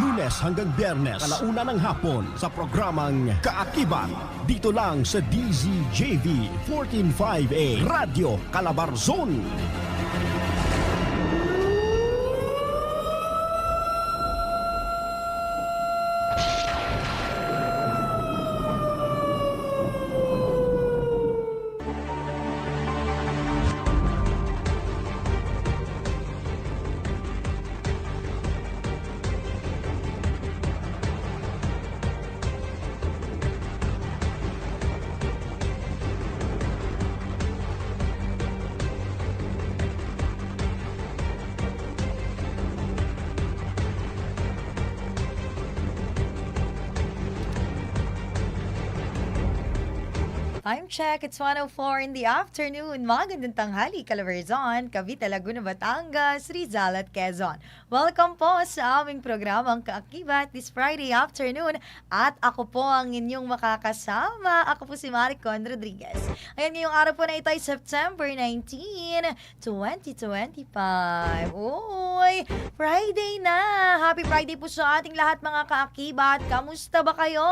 Lunes hanggang Biyernes, alauna ng hapon sa programang Kaakibat. Dito lang sa DZJV 145A Radio Calabarzon. Time check, it's 104 in the afternoon. Magandang tanghali, Calaverzon, Cavite, Laguna, Batangas, Rizal at Quezon. Welcome po sa aming programang Kaakibat this Friday afternoon. At ako po ang inyong makakasama. Ako po si Maricon Rodriguez. Ayan, ngayong araw po na ito ay September 19, 2025. Uy, Friday na! Happy Friday po sa ating lahat mga kaakibat. Kamusta ba kayo?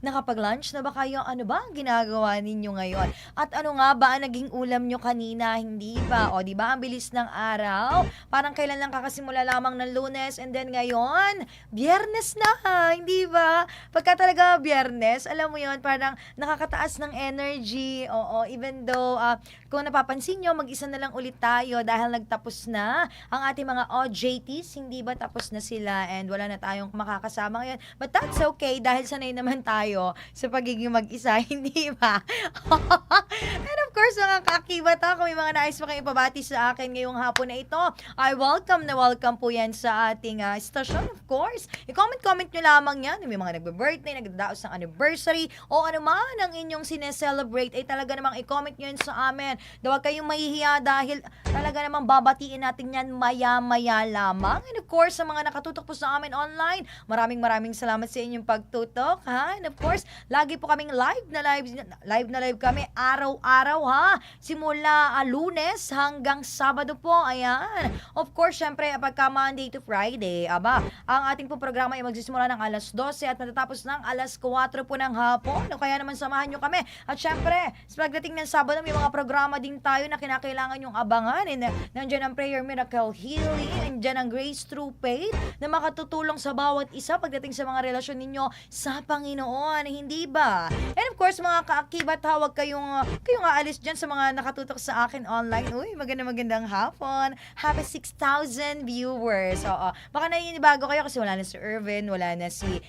Nakapag-lunch na ba kayo? Ano ba ang ginagawa ninyo ngayon? At ano nga ba ang naging ulam nyo kanina? Hindi ba? O, di ba? Ang bilis ng araw. Parang kailan lang kakasimula lamang ng lunes and then ngayon, biyernes na. Hindi ba? Pagka talaga biyernes, alam mo yon parang nakakataas ng energy. Oo, even though, ah, kung napapansin nyo, mag-isa na lang ulit tayo dahil nagtapos na ang ating mga OJTs. Hindi ba tapos na sila and wala na tayong makakasama ngayon. But that's okay dahil sanay naman tayo sa pagiging mag-isa. Hindi ba? and of course, mga kakibat ha, kung may mga nais pa kayong ipabati sa akin ngayong hapon na ito, I welcome na welcome po yan sa ating ah, stasyon, of course. I-comment-comment nyo lamang yan. May mga nagbe-birthday, nagdadaos ng anniversary, o ano man ang inyong sineselebrate, ay talaga namang i-comment nyo yan sa amin. Huwag kayong mahihiya dahil talaga namang babatiin natin yan maya-maya lamang. And of course, sa mga nakatutok po sa amin online, maraming maraming salamat sa inyong pagtutok, ha? And of course, lagi po kaming live na live, live na live kami araw-araw, ha? Simula ah, lunes hanggang sabado po, ayan. Of course, syempre, pagka Monday to Friday, aba, ang ating po programa ay magsisimula ng alas 12 at matatapos ng alas 4 po ng hapon. O kaya naman samahan nyo kami. At syempre, pagdating ng Sabado, may mga programa din tayo na kinakailangan yung abangan. And, uh, nandiyan ang Prayer Miracle Healing, nandiyan ang Grace True Faith na makatutulong sa bawat isa pagdating sa mga relasyon ninyo sa Panginoon. Hindi ba? And of course, mga kaakibat, hawag kayong, uh, kayong aalis dyan sa mga nakatutok sa akin online. Uy, maganda magandang hapon. Happy 6,000 viewers. Oo. Baka naninibago kayo kasi wala na si Irvin, wala na si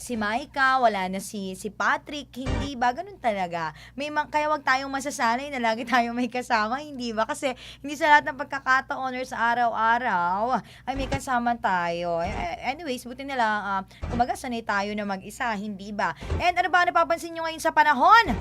si Maika, wala na si si Patrick, hindi ba ganun talaga? May mang, kaya wag tayong masasanay na lagi tayong may kasama, hindi ba? Kasi hindi sa lahat ng pagkakataon or sa araw-araw ay may kasama tayo. Eh, Anyways, buti nila uh, kumaga sanay tayo na mag-isa, hindi ba? And ano ba napapansin nyo ngayon sa panahon?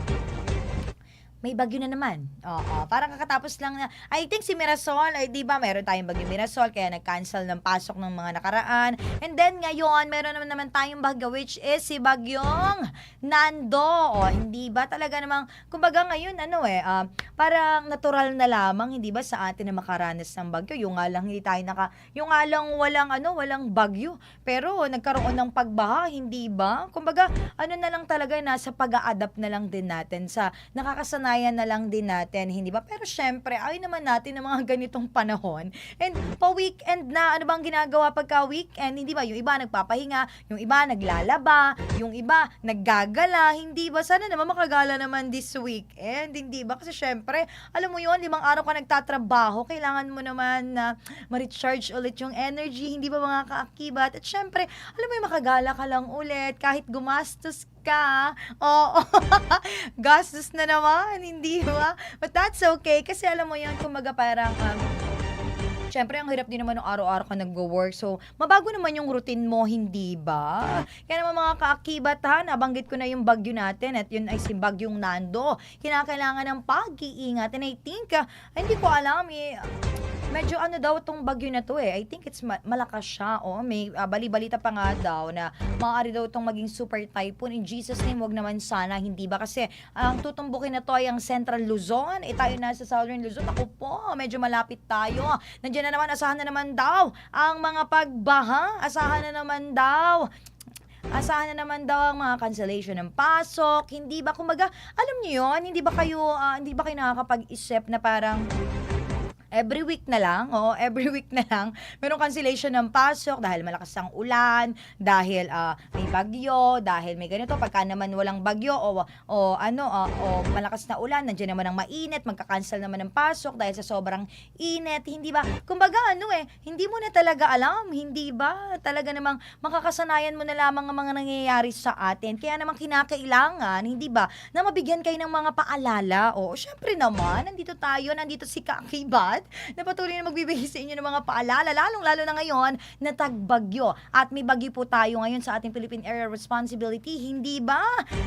May bagyo na naman. Oo, parang kakatapos lang na, I think si Mirasol, ay di ba, meron tayong bagyo Mirasol, kaya nag-cancel ng pasok ng mga nakaraan. And then ngayon, meron naman naman tayong bagyo, which is si Bagyong Nando. O, hindi ba talaga namang, kumbaga ngayon, ano eh, ah, parang natural na lamang, hindi ba, sa atin na makaranas ng bagyo. Yung nga lang, hindi tayo naka, yung nga lang walang, ano, walang bagyo. Pero, nagkaroon ng pagbaha, hindi ba? Kumbaga, ano na lang talaga, nasa pag-a-adapt na lang din natin sa nakakasanayan na lang din natin, hindi ba? Pero syempre, ayaw naman natin ng mga ganitong panahon. And pa-weekend na, ano bang ginagawa pagka weekend? Hindi ba? Yung iba nagpapahinga, yung iba naglalaba, yung iba naggagala, hindi ba? Sana naman makagala naman this weekend, hindi ba? Kasi syempre, alam mo yon limang araw ka nagtatrabaho, kailangan mo naman na ma-recharge ulit yung energy, hindi ba mga kaakibat? At syempre, alam mo yung makagala ka lang ulit, kahit gumastos ka. Oo. Gastos na naman, hindi ba? But that's okay. Kasi alam mo yan, kumaga parang, um, Siyempre, ang hirap din naman ng araw-araw ka nag-work. So, mabago naman yung routine mo, hindi ba? Kaya naman mga kaakibat ha, nabanggit ko na yung bagyo natin at yun ay si Bagyong Nando. Kinakailangan ng pag-iingat. And I think, ah, hindi ko alam eh, medyo ano daw tong bagyo na to eh. I think it's ma- malakas siya. Oh, may ah, bali-balita pa nga daw na maaari daw itong maging super typhoon. In Jesus name, wag naman sana, hindi ba? Kasi ang tutumbukin na to ay ang Central Luzon. Eh tayo nasa Southern Luzon. Ako po, medyo malapit tayo. Nandiyan na naman, asahan na naman daw ang mga pagbaha. Asahan na naman daw Asahan na naman daw ang mga cancellation ng pasok. Hindi ba, kumbaga, alam niyo yon hindi ba kayo, ah, hindi ba kayo nakakapag-isip na parang, every week na lang, oh, every week na lang, merong cancellation ng pasok dahil malakas ang ulan, dahil ah, may bagyo, dahil may ganito, pagka naman walang bagyo o, o ano, ah, o malakas na ulan, nandiyan naman ang mainit, magka-cancel naman ng pasok dahil sa sobrang init, hindi ba? Kumbaga ano eh, hindi mo na talaga alam, hindi ba? Talaga namang makakasanayan mo na lamang ang mga nangyayari sa atin. Kaya naman kinakailangan, hindi ba, na mabigyan kayo ng mga paalala. O, syempre naman, nandito tayo, nandito si Kakibat, na na magbibigay sa inyo ng mga paalala, lalong-lalo na ngayon na tagbagyo. At may bagyo po tayo ngayon sa ating Philippine Area Responsibility, hindi ba?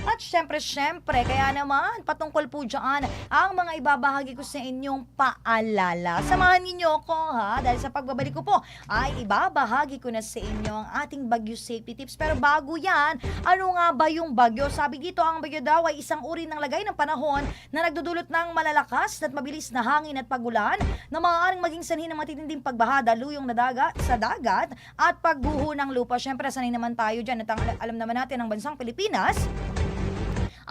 At syempre, syempre, kaya naman, patungkol po dyan, ang mga ibabahagi ko sa inyong paalala. Samahan ninyo ako ha, dahil sa pagbabalik ko po, ay ibabahagi ko na sa inyo ang ating bagyo safety tips. Pero bago yan, ano nga ba yung bagyo? Sabi dito, ang bagyo daw ay isang uri ng lagay ng panahon na nagdudulot ng malalakas at mabilis na hangin at pagulan na maaaring maging sanhi ng matitinding pagbaha, daluyong na dagat sa dagat at pagguho ng lupa. Syempre, sanay naman tayo dyan at ang, alam naman natin ang bansang Pilipinas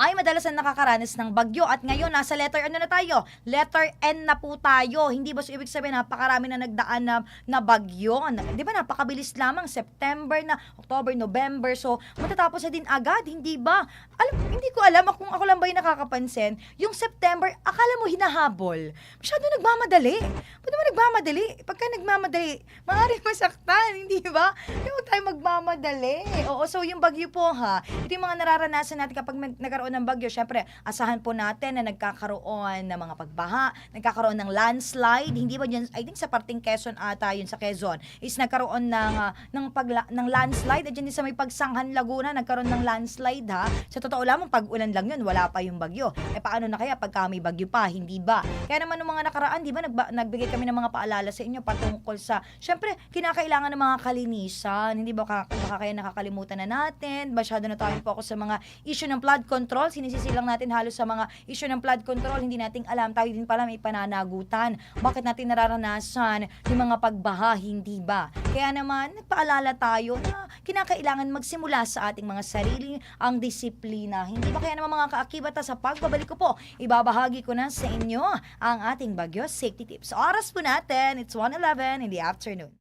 ay madalas na nakakaranas ng bagyo at ngayon nasa letter ano na tayo? Letter N na po tayo. Hindi ba so ibig sabihin napakarami na nagdaan na, na bagyo? 'Di ba napakabilis lamang September na, October, November. So matatapos na din agad, hindi ba? Alam, hindi ko alam kung ako lang ba yung nakakapansin. Yung September, akala mo hinahabol. Masyado nagmamadali. Ba't naman nagmamadali? Pagka nagmamadali, maaaring masaktan, hindi ba? Huwag tayo magmamadali. Oo, so yung bagyo po ha, ito yung mga nararanasan natin kapag mag- ng bagyo. Syempre, asahan po natin na nagkakaroon ng mga pagbaha, nagkakaroon ng landslide. Hindi ba dyan, I think sa parting Quezon ata, yun sa Quezon, is nagkaroon ng, ah, ng, pagla, ng landslide. At dyan din sa may pagsanghan Laguna, nagkaroon ng landslide ha. Sa totoo lamang, pag ulan lang yun, wala pa yung bagyo. E paano na kaya pagka may bagyo pa, hindi ba? Kaya naman nung mga nakaraan, di ba, nagba, nagbigay kami ng mga paalala sa inyo patungkol sa, syempre, kinakailangan ng mga kalinisan. Hindi ba ka, baka kaya nakakalimutan na natin? Masyado na tayo focus sa mga issue ng flood control. Sinisisi lang natin halos sa mga issue ng flood control. Hindi nating alam. Tayo din pala may pananagutan. Bakit natin nararanasan yung mga pagbaha? Hindi ba? Kaya naman, nagpaalala tayo na kinakailangan magsimula sa ating mga sarili ang disiplina. Hindi ba kaya naman mga kaakibat sa pagbabalik ko po, ibabahagi ko na sa inyo ang ating Bagyo Safety Tips. Oras po natin, it's 1.11 in the afternoon.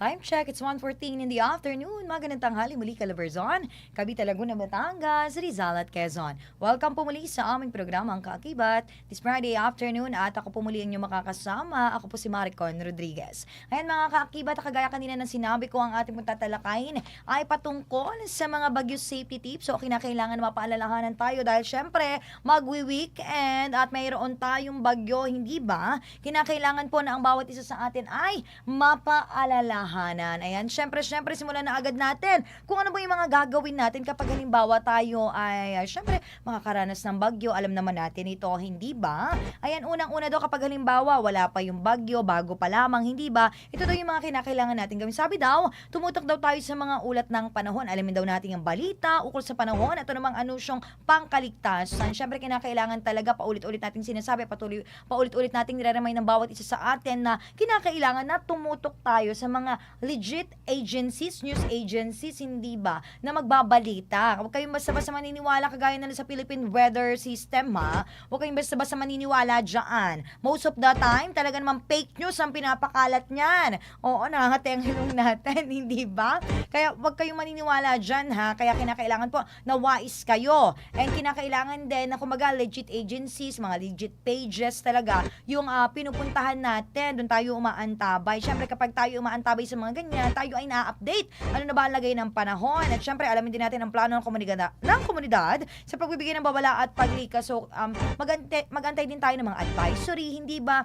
Time check, it's 1.14 in the afternoon. Magandang tanghali muli Calabarzon, Cavite, Laguna, Batangas, Rizal at Quezon. Welcome po muli sa aming programa ang Kaakibat this Friday afternoon at ako po muli ang inyong makakasama. Ako po si Maricon Rodriguez. Ayan mga Kaakibat, kagaya kanina ng sinabi ko ang ating tatalakayin ay patungkol sa mga bagyo safety tips. So kinakailangan mapaalalahanan tayo dahil syempre magwi-weekend at mayroon tayong bagyo, hindi ba? Kinakailangan po na ang bawat isa sa atin ay mapaalalahanan. Ayan, syempre, syempre, simulan na agad natin kung ano ba yung mga gagawin natin kapag halimbawa tayo ay, uh, syempre, makakaranas ng bagyo. Alam naman natin ito, hindi ba? Ayan, unang-una daw kapag halimbawa wala pa yung bagyo, bago pa lamang, hindi ba? Ito daw yung mga kinakailangan natin gawin. Sabi daw, tumutok daw tayo sa mga ulat ng panahon. Alamin daw natin ang balita ukol sa panahon. Ito namang anusyong pangkaligtasan. Syempre, kinakailangan talaga paulit-ulit natin sinasabi, patuloy, paulit-ulit nating niraramay ng bawat isa sa atin na kinakailangan na tumutok tayo sa mga legit agencies, news agencies, hindi ba, na magbabalita. Huwag kayong basta-basta maniniwala kagaya na sa Philippine Weather System, ha? Huwag kayong basta-basta maniniwala dyan. Most of the time, talaga naman fake news ang pinapakalat niyan. Oo, nakakate ang hilong natin, hindi ba? Kaya huwag kayong maniniwala dyan, ha? Kaya kinakailangan po na wise kayo. And kinakailangan din na kumaga legit agencies, mga legit pages talaga, yung ah, pinupuntahan natin, doon tayo umaantabay. Siyempre, kapag tayo umaantabay sa mga ganyan, tayo ay na-update. Ano na ba ang lagay ng panahon? At syempre, alamin din natin ang plano ng komunidad, ng komunidad sa pagbibigay ng babala at paglikas. So, um, magante, magantay din tayo ng mga advisory, hindi ba?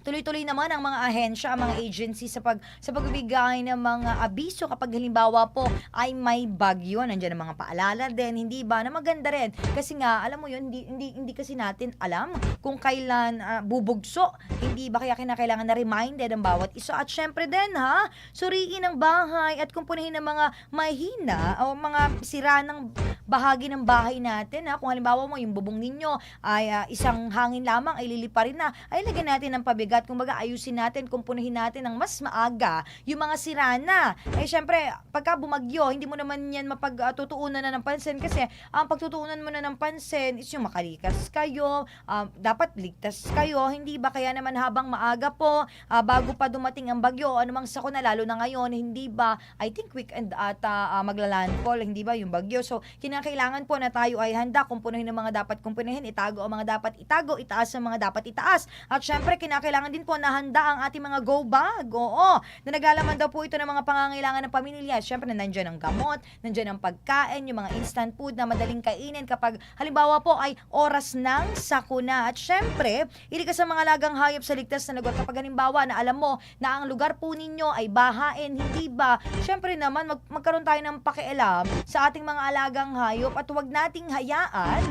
Tuloy-tuloy naman ang mga ahensya, ang mga agency sa pag sa pagbibigay ng mga abiso kapag halimbawa po ay may bagyo, nandiyan ang mga paalala din, hindi ba na maganda rin. Kasi nga, alam mo yun, hindi hindi, hindi kasi natin alam kung kailan ah, bubugso. Hindi ba kaya kinakailangan na reminded ang bawat isa at syempre din ha, suriin ang bahay at kumpunin ng mga mahina o mga sira ng bahagi ng bahay natin ha. Kung halimbawa mo yung bubong ninyo ay ah, isang hangin lamang ay liliparin na, ay lagyan natin ng pabigat. Kumbaga ayusin natin, kumpunin natin ng mas maaga yung mga sira na. Eh syempre, pagka bumagyo, hindi mo naman yan mapagtutuunan na ng pansin kasi ang pagtutuunan mo na ng pansin is yung makalikas kayo, um, dapat ligtas kayo, hindi ba kaya naman habang maaga po, ah, bago pa dumating ang bagyo, anumang sakuna, lalo na ngayon, hindi ba, I think weekend ata uh, maglalandfall, hindi ba yung bagyo. So, kinakailangan po na tayo ay handa, kumpunuhin ang mga dapat kumpunuhin, itago ang mga dapat itago, itaas ang mga dapat itaas. At syempre, kinakailangan din po na handa ang ating mga go bag. Oo, na naglalaman daw po ito ng mga pangangailangan ng pamilya. Syempre, nandiyan ang gamot, nandiyan ang pagkain, yung mga instant food na madaling kainin kapag halimbawa po ay oras ng sakuna. At syempre, ilikas sa mga lagang hayop sa ligtas na lugar kapag halimbawa na alam mo na ang lugar po ninyo ay bahain, hindi ba? Syempre naman, mag- magkaroon tayo ng pakialam sa ating mga alagang hayop at huwag nating hayaan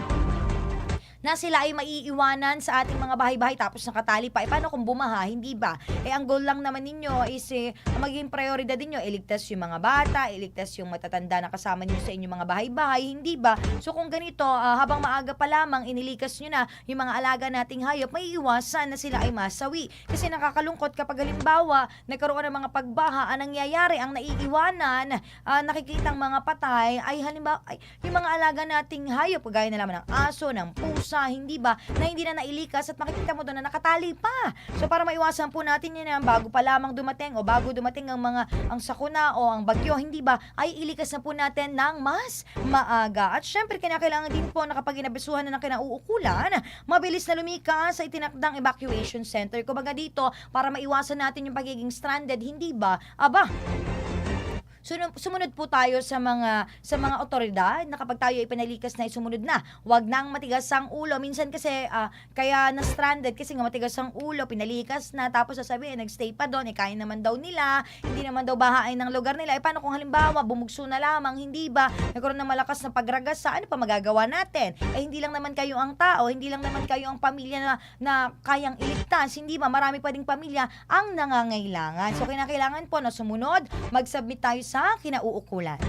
na sila ay maiiwanan sa ating mga bahay-bahay tapos nakatali pa. E paano kung bumaha? Hindi ba? Eh ang goal lang naman ninyo is eh, maging prioridad ninyo, iligtas yung mga bata, iligtas yung matatanda na kasama niyo sa inyong mga bahay-bahay, hindi ba? So kung ganito, ah, habang maaga pa lamang, inilikas nyo na yung mga alaga nating hayop, may iwasan na sila ay masawi. Kasi nakakalungkot kapag halimbawa, nagkaroon ng mga pagbaha, ang nangyayari, ang naiiwanan, ah, nakikitang mga patay, ay halimbawa, ay, yung mga alaga nating hayop, kagaya na lamang ng aso, ng pusa, hindi ba, na hindi na nailikas at makikita mo doon na nakatali pa. So para maiwasan po natin yan yan, bago pa lamang dumating o bago dumating ang mga ang sakuna o ang bagyo, hindi ba, ay ilikas na po natin ng mas maaga. At syempre, kinakailangan din po na kapag inabisuhan na ng kinauukulan, mabilis na lumikas sa itinakdang evacuation center. Kumbaga dito, para maiwasan natin yung pagiging stranded, hindi ba, aba, sumunod po tayo sa mga sa mga otoridad na kapag tayo ay pinalikas na sumunod na. Huwag nang matigas ang ulo. Minsan kasi ah, kaya na stranded kasi nga matigas ang ulo, pinalikas na tapos sasabihin nagstay pa doon, eh kaya naman daw nila, hindi naman daw bahain ng lugar nila. Eh paano kung halimbawa bumugso na lamang, hindi ba nagkaroon ng malakas na pagragasa, ano pa magagawa natin? Eh hindi lang naman kayo ang tao, hindi lang naman kayo ang pamilya na, na kayang iligtas, hindi ba? Marami pa ding pamilya ang nangangailangan. So kinakailangan po na sumunod, mag-submit tayo sa kinauukulan.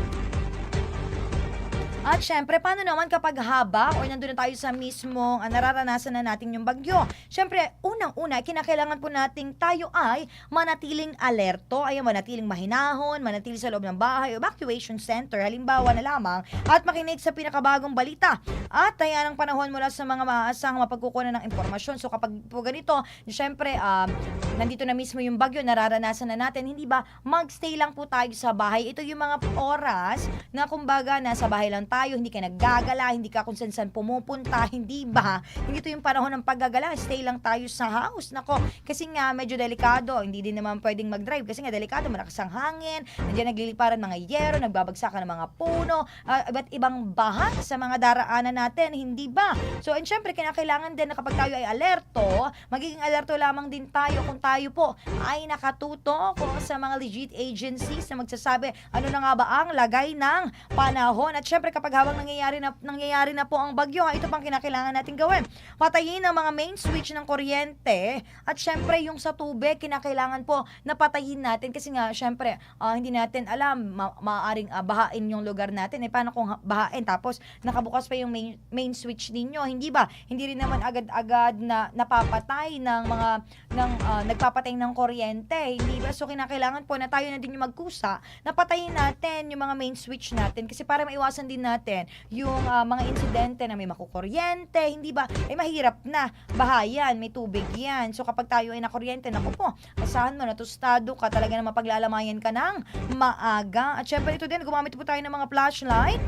At syempre, paano naman kapag haba o nandun na tayo sa mismong ah, nararanasan na natin yung bagyo? Syempre, unang-una, kinakailangan po nating tayo ay manatiling alerto, ay manatiling mahinahon, manatili sa loob ng bahay, evacuation center, halimbawa na lamang, at makinig sa pinakabagong balita. At tayan ang panahon mula sa mga maaasang mapagkukunan ng impormasyon. So kapag po ganito, syempre, um, nandito na mismo yung bagyo, nararanasan na natin, hindi ba, magstay lang po tayo sa bahay. Ito yung mga oras na kumbaga nasa bahay lang tayo, hindi ka naggagala, hindi ka kung saan saan pumupunta, hindi ba? Hindi to yung panahon ng paggagala, stay lang tayo sa house. Nako, kasi nga medyo delikado, hindi din naman pwedeng mag-drive kasi nga delikado, malakas ang hangin, nandiyan nagliliparan mga yero, nagbabagsakan ng mga puno, ah, iba't ibang baha sa mga daraanan natin, hindi ba? So, and syempre, kinakailangan din na kapag tayo ay alerto, magiging alerto lamang din tayo kung tayo po ay nakatuto kung sa mga legit agencies na magsasabi ano na nga ba ang lagay ng panahon. At syempre, kapag habang nangyayari na, nangyayari na po ang bagyo, ito pang kinakailangan natin gawin. Patayin ang mga main switch ng kuryente. At syempre, yung sa tubig, kinakailangan po na patayin natin kasi nga, syempre, ah, hindi natin alam, ma- maaaring ah, bahain yung lugar natin. Eh, paano kung ha- bahain? Tapos, nakabukas pa yung main, main switch ninyo. Hindi ba? Hindi rin naman agad-agad na napapatay ng mga ng ah, nagpapatay ng kuryente. Hindi ba? So, kinakailangan po na tayo na din yung magkusa na patayin natin yung mga main switch natin kasi para maiwasan din natin yung ah, mga insidente na may makukuryente, hindi ba? Eh, mahirap na. Bahayan, may tubig yan. So, kapag tayo ay nakuryente, naku po, asahan mo na tostado ka, talaga na mapaglalamayan ka ng maaga. At syempre, ito din, gumamit po tayo ng mga flashlight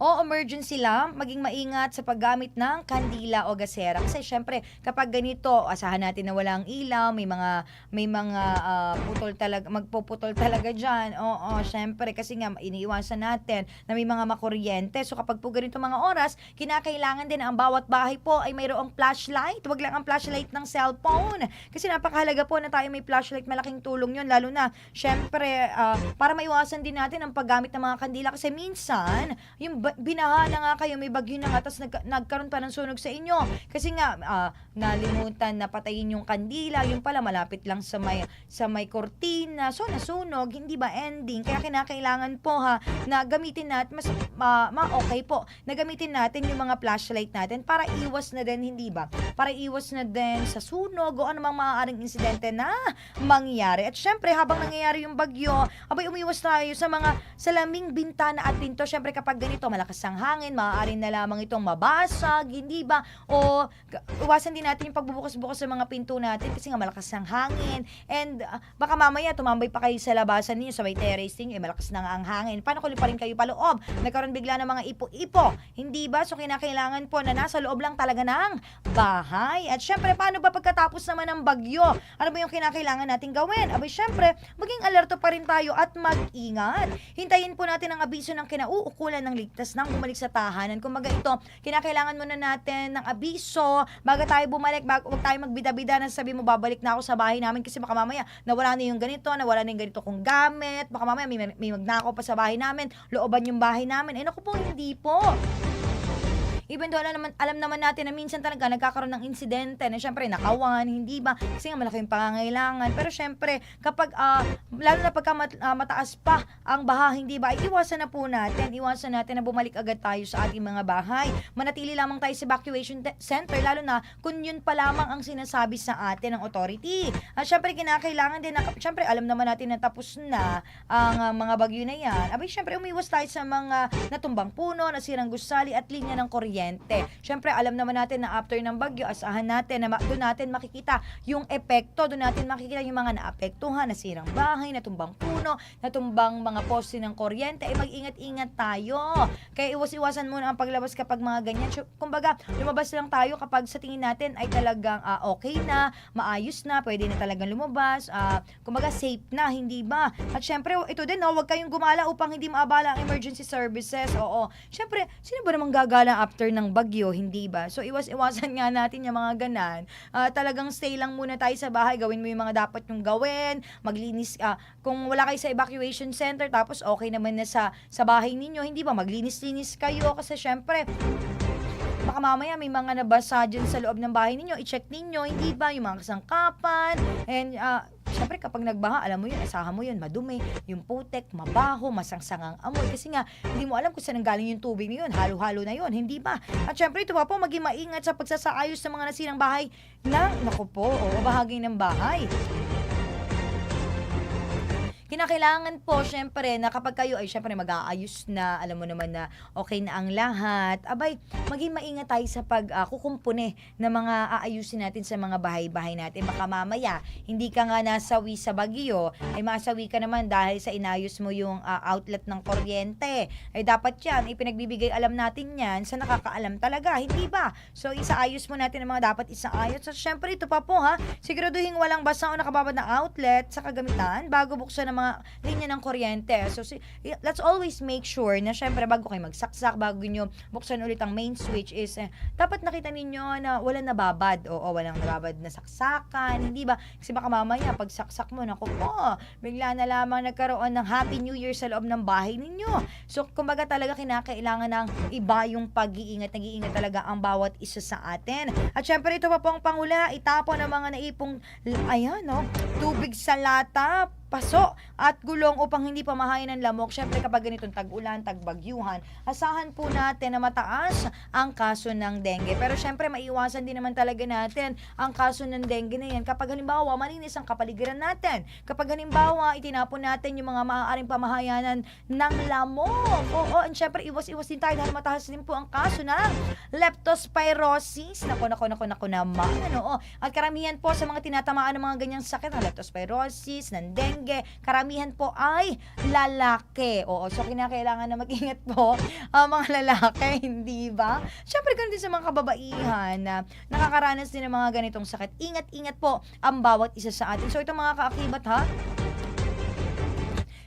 o emergency lamp, maging maingat sa paggamit ng kandila o gasera. Kasi syempre, kapag ganito, asahan natin na walang ilaw, may mga may mga ah, putol talaga, magpuputol talaga diyan. Oo, syempre kasi nga iniiwasan natin na may mga makuryente. So kapag po ganito mga oras, kinakailangan din ang bawat bahay po ay mayroong flashlight. Huwag lang ang flashlight ng cellphone. Kasi napakahalaga po na tayo may flashlight, malaking tulong 'yon lalo na syempre ah, para maiwasan din natin ang paggamit ng mga kandila kasi minsan yung binaha na nga kayo, may bagyo na nga, tapos nag- nagkaroon pa ng sunog sa inyo. Kasi nga, ah, nalimutan na patayin yung kandila, yung pala malapit lang sa may, sa may kortina, so nasunog, hindi ba ending? Kaya kinakailangan po ha, na gamitin natin, mas ma, ma okay po, na gamitin natin yung mga flashlight natin para iwas na din, hindi ba? Para iwas na din sa sunog o anumang maaaring insidente na mangyari. At syempre, habang nangyayari yung bagyo, abay umiwas tayo sa mga salaming bintana at pinto. Syempre, kapag ganito, malakas ang hangin, maaari na lamang itong mabasag, hindi ba? O iwasan din natin yung pagbubukas-bukas sa mga pinto natin kasi nga malakas ang hangin. And ah, baka mamaya tumambay pa kayo sa labasan niyo sa may terracing, eh malakas na nga ang hangin. Paano kung pa rin kayo paloob? Nagkaroon bigla ng mga ipo-ipo, hindi ba? So kinakailangan po na nasa loob lang talaga ng bahay. At syempre, paano ba pagkatapos naman ng bagyo? Ano ba yung kinakailangan natin gawin? Abay, syempre, maging alerto pa rin tayo at mag-ingat. Hintayin po natin ang abiso ng kinauukulan ng ligtas nang bumalik sa tahanan. Kung maga ito, kinakailangan muna natin ng abiso bago tayo bumalik, bago huwag tayo magbida-bida na sabi mo babalik na ako sa bahay namin kasi baka mamaya nawala na yung ganito, nawala na yung ganito kong gamit, baka mamaya may, may magnakaw pa sa bahay namin, looban yung bahay namin. Eh naku po, hindi po. Even though alam naman, alam naman natin na minsan talaga nagkakaroon ng insidente na syempre nakawan, hindi ba? Kasi nga malaking pangangailangan. Pero syempre, kapag, ah, lalo na pagka mat- ah, mataas pa ang baha, hindi ba? Iwasan na po natin. Iwasan natin na bumalik agad tayo sa ating mga bahay. Manatili lamang tayo sa evacuation te- center, lalo na kung yun pa lamang ang sinasabi sa atin ng authority. At syempre, kinakailangan din na, syempre, alam naman natin na tapos na ang ah, mga bagyo na yan. Abay, syempre, umiwas tayo sa mga natumbang puno, nasirang gusali at linya ng kuryente kuryente. Syempre, alam naman natin na after ng bagyo, asahan natin na doon natin makikita yung epekto, doon natin makikita yung mga naapektuhan, nasirang bahay, natumbang puno, natumbang mga poste ng kuryente, eh mag-ingat-ingat tayo. Kaya iwas-iwasan muna ang paglabas kapag mga ganyan. Kumbaga, lumabas lang tayo kapag sa tingin natin ay talagang ah, okay na, maayos na, pwede na talagang lumabas, ah, kumbaga safe na, hindi ba? At syempre, ito din, no, huwag kayong gumala upang hindi maabala ang emergency services. Oo. Syempre, sino ba namang gagala after ng bagyo, hindi ba? So, iwas-iwasan nga natin yung mga ganan. Ah, talagang stay lang muna tayo sa bahay, gawin mo yung mga dapat yung gawin, maglinis, ah, kung wala kayo sa evacuation center, tapos okay naman na sa, sa bahay ninyo, hindi ba? Maglinis-linis kayo kasi syempre, baka mamaya may mga nabasa dyan sa loob ng bahay ninyo, i-check ninyo, hindi ba, yung mga kasangkapan, and uh, syempre kapag nagbaha, alam mo yun, asahan mo yun, madumi, yung putek, mabaho, masangsangang amoy, kasi nga, hindi mo alam kung saan galing yung tubig na yun, halo-halo na yun, hindi ba? At syempre, ito pa po, maging maingat sa pagsasaayos ng mga nasirang bahay na, naku po, o bahagi ng bahay. Kinakailangan po, syempre, na kapag kayo ay syempre mag-aayos na, alam mo naman na okay na ang lahat, abay, maging maingat tayo sa pag-kukumpune ng mga aayusin natin sa mga bahay-bahay natin. Baka mamaya, hindi ka nga nasawi sa bagyo, ay masawi ka naman dahil sa inayos mo yung ah, outlet ng kuryente. Ay dapat yan, ipinagbibigay alam natin yan sa nakakaalam talaga, hindi ba? So, isaayos mo natin ang mga dapat isaayos. So, syempre, ito pa po ha, siguraduhin walang basa o nakababad na outlet sa kagamitan bago buksan ang mga linya ng kuryente. So, si, let's always make sure na syempre bago kayo magsaksak, bago nyo buksan ulit ang main switch is, eh, dapat nakita ninyo na walang nababad. Oo, walang nababad na saksakan, hindi ba? Kasi baka mamaya, pag saksak mo, naku po, bigla na lamang nagkaroon ng Happy New Year sa loob ng bahay ninyo. So, kumbaga talaga kinakailangan ng iba yung pag-iingat. Nag-iingat talaga ang bawat isa sa atin. At syempre, ito pa po ang pangula, itapon ang mga naipong, ayan, no, tubig sa lata, paso at gulong upang hindi pamahayan ng lamok. Syempre kapag ganitong tag-ulan, tagbagyuhan, asahan po natin na mataas ang kaso ng dengue. Pero syempre maiwasan din naman talaga natin ang kaso ng dengue na yan kapag halimbawa malinis ang kapaligiran natin. Kapag halimbawa itinapon natin yung mga maaaring pamahayanan ng lamok. Oo, and syempre iwas-iwas din tayo dahil mataas din po ang kaso ng leptospirosis. Nako, nako, nako, nako naman. Oo. At karamihan po sa mga tinatamaan ng mga ganyang sakit ng leptospirosis, ng dengue, karamihan po ay lalaki. Oo, so kinakailangan na mag-ingat po ang mga lalaki, hindi ba? Siyempre, ganun din sa mga kababaihan na nakakaranas din ng mga ganitong sakit. Ingat-ingat po ang bawat isa sa atin. So, ito mga kaakibat ha,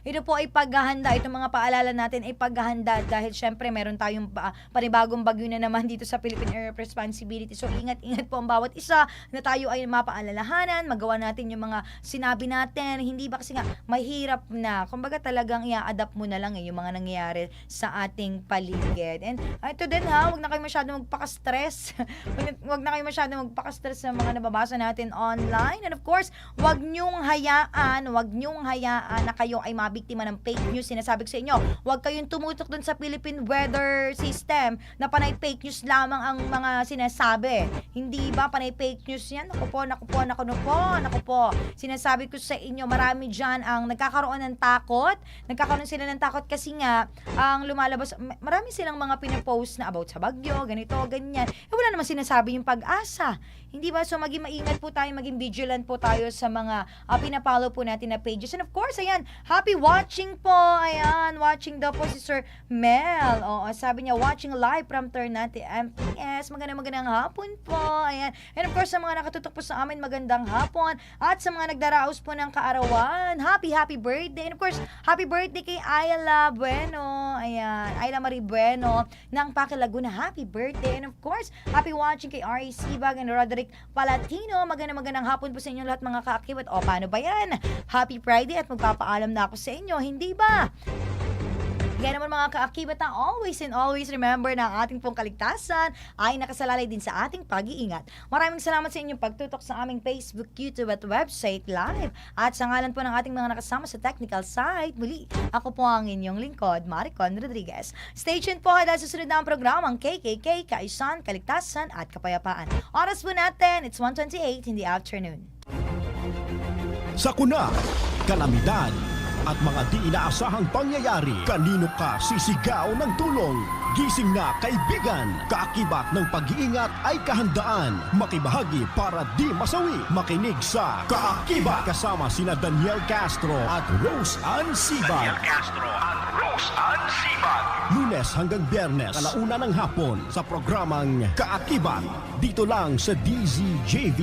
ito po ay paghahanda. Itong mga paalala natin ay paghahanda dahil syempre meron tayong pa, panibagong bagyo na naman dito sa Philippine of Responsibility. So ingat-ingat po ang bawat isa na tayo ay mapaalalahanan, magawa natin yung mga sinabi natin. Hindi ba kasi nga mahirap na. Kumbaga talagang i-adapt mo na lang eh, yung mga nangyayari sa ating paligid. And ah, ito din ha, wag na kayo masyado magpaka-stress. wag, na- kayo masyado magpaka-stress sa mga nababasa natin online. And of course, wag nyong hayaan, wag nyong hayaan na kayo ay mabiktima ng fake news. Sinasabi ko sa inyo, wag kayong tumutok dun sa Philippine weather system na panay fake news lamang ang mga sinasabi. Hindi ba panay fake news yan? Naku po, naku po, naku po, naku po. Sinasabi ko sa inyo, marami dyan ang nagkakaroon ng takot. Nagkakaroon sila ng takot kasi nga, ang lumalabas, ma- marami silang mga pinapost na about sa bagyo, ganito, ganyan. Eh, wala naman sinasabi yung pag-asa. Hindi ba? So, maging maingat po tayo, maging vigilant po tayo sa mga uh, pinapollow po natin na pages. And of course, ayan, happy watching po. Ayan, watching daw po si Sir Mel. Oo, sabi niya, watching live from Ternate MPS. Magandang magandang hapon po. Ayan. And of course, sa mga nakatutok po sa amin, magandang hapon. At sa mga nagdaraos po ng kaarawan, happy, happy birthday. And of course, happy birthday kay Ayla Bueno. Ayan, Ayla Marie Bueno ng Paque Laguna. Happy birthday. And of course, happy watching kay R.A. Sibag and Roderick Palatino. Magandang magandang hapon po sa inyo lahat mga kaakibat. O, paano ba yan? Happy Friday at magpapaalam na ako sa inyo. Hindi ba? Kaya naman mga kaakibat na always and always remember na ang ating pong kaligtasan ay nakasalalay din sa ating pag-iingat. Maraming salamat sa inyong pagtutok sa aming Facebook, YouTube at website live. At sa ngalan po ng ating mga nakasama sa technical side, muli, ako po ang inyong lingkod, Maricon Rodriguez. Stay tuned po dahil susunod na ang programang KKK, Kaisan, Kaligtasan at Kapayapaan. Oras po natin, it's 1.28 in the afternoon. Sakuna, kalamidad, at mga di inaasahang pangyayari. Kanino ka sisigaw ng tulong? Gising na kaibigan, kaakibat ng pag-iingat ay kahandaan. Makibahagi para di masawi. Makinig sa Kaakibat kasama sina Daniel Castro at Rose Ann Daniel Sibag. Castro at Rose Ann Sibag. Lunes hanggang Biyernes, alauna ng hapon sa programang Kaakibat. Dito lang sa DZJV.